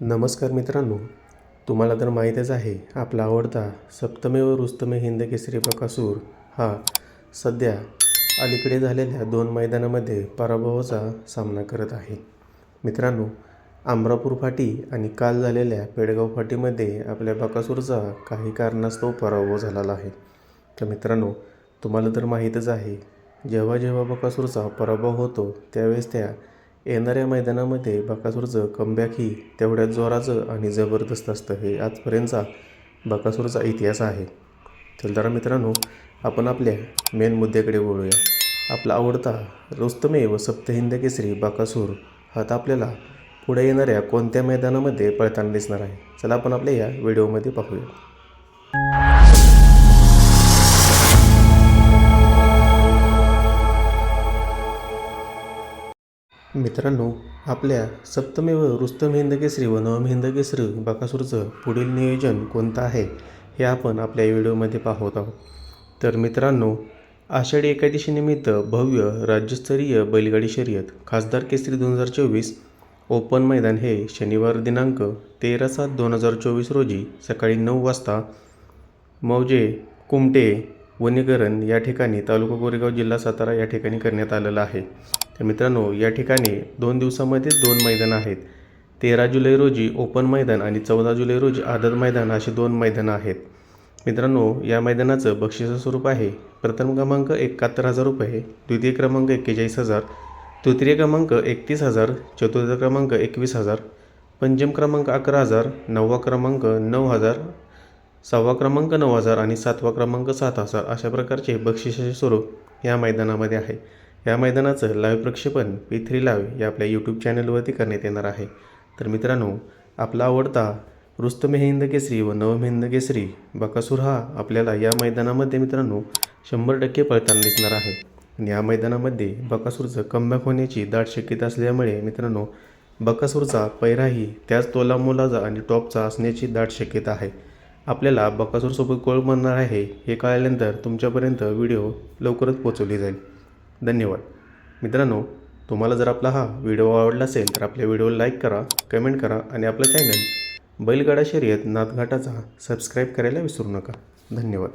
नमस्कार मित्रांनो तुम्हाला तर माहीतच आहे आपला आवडता सप्तमेव रुस्तमे हिंद केसरी बकासूर हा सध्या अलीकडे झालेल्या दोन मैदानामध्ये पराभवाचा सामना करत आहे. मित्रांनो आमरापूर फाटी आणि काल झालेल्या पेडगाव फाटीमध्ये आपल्या बकासूरचा काही कारणास्तव पराभव झालेला आहे. तर मित्रांनो तुम्हाला तर माहीतच आहे जेव्हा जेव्हा बकासूरचा पराभव होतो त्यावेळेस त्या येणाऱ्या मैदानामध्ये बकासूरचं कमबॅक ही तेवढ्याच जोराचं आणि जबरदस्त असतं हे आजपर्यंतचा बकासूरचा इतिहास आहे. चल मित्रांनो आपण आपल्या मेन मुद्द्याकडे बोलूया आपला आवडता रुस्तमे व सप्तहिंद केसरी बकासूर हा तर आपल्याला पुढे येणाऱ्या कोणत्या मैदानामध्ये पळताना दिसणार आहे? चला आपण आपल्या या व्हिडिओमध्ये पाहूया. मित्रांनो आपल्या सप्तमेव रुस्तम हिंद केसरी व नवम हिंद केसरी बकासूरचं पुढील नियोजन कोणतं आहे हे आपण आपल्या व्हिडिओमध्ये पाहत आहोत. तर मित्रांनो आषाढी एकादशीनिमित्त भव्य राज्यस्तरीय बैलगाडी शर्यत खासदार केसरी दोन हजार चोवीस ओपन मैदान हे शनिवार दिनांक तेरा सात दोन हजार चोवीस रोजी सकाळी नऊ वाजता मौजे कुमटे वनीकरण या ठिकाणी तालुका कोरेगाव जिल्हा सातारा या ठिकाणी करण्यात आलेलं आहे. तर मित्रांनो या ठिकाणी दोन दिवसामध्ये दोन मैदानं आहेत. तेरा जुलै रोजी ओपन मैदान आणि चौदा जुलै रोजी आदत मैदान अशी दोन मैदानं आहेत. मित्रांनो या मैदानाचं बक्षिसं स्वरूप आहे प्रथम क्रमांक एकाहत्तर हजार रुपये द्वितीय क्रमांक एक्केचाळीस हजार तृतीय क्रमांक एकतीस हजार चतुर्थ क्रमांक एकवीस हजार पंचम क्रमांक अकरा हजार नववा क्रमांक नऊ हजार सहावा क्रमांक नऊ हजार आणि सातवा क्रमांक सात हजार अशा प्रकारचे बक्षिसाचे स्वरूप या मैदानामध्ये आहे. या मैदानाचं लाईव्ह प्रक्षेपण पी थ्री लाईव्ह या आपल्या यूट्यूब चॅनलवरती करण्यात येणार आहे. तर मित्रांनो आपला आवडता रुस्तम हिंद केसरी व नवम हिंद केसरी बकासूर हा आपल्याला या मैदानामध्ये मित्रांनो शंभर टक्के पळताना दिसणार आहे. आणि या मैदानामध्ये बकासूरचं कमबॅक होण्याची दाट शक्यता असल्यामुळे मित्रांनो बकासूरचा पैराही त्याच तोलामोलाचा आणि टॉपचा असण्याची दाट शक्यता आहे. आपल्याला बकासूरसोबत कोळ बनणार आहे हे कळल्यानंतर तुमच्यापर्यंत व्हिडिओ लवकरच पोचवली जाईल. धन्यवाद. मित्रांनो तुम्हाला जर आपला हा व्हिडिओ आवडला असेल तर आपल्या व्हिडिओला लाईक करा कमेंट करा आणि आपलं चॅनल बैलगाडा शर्यत नाथघाटाचा सबस्क्राईब करायला विसरू नका. धन्यवाद.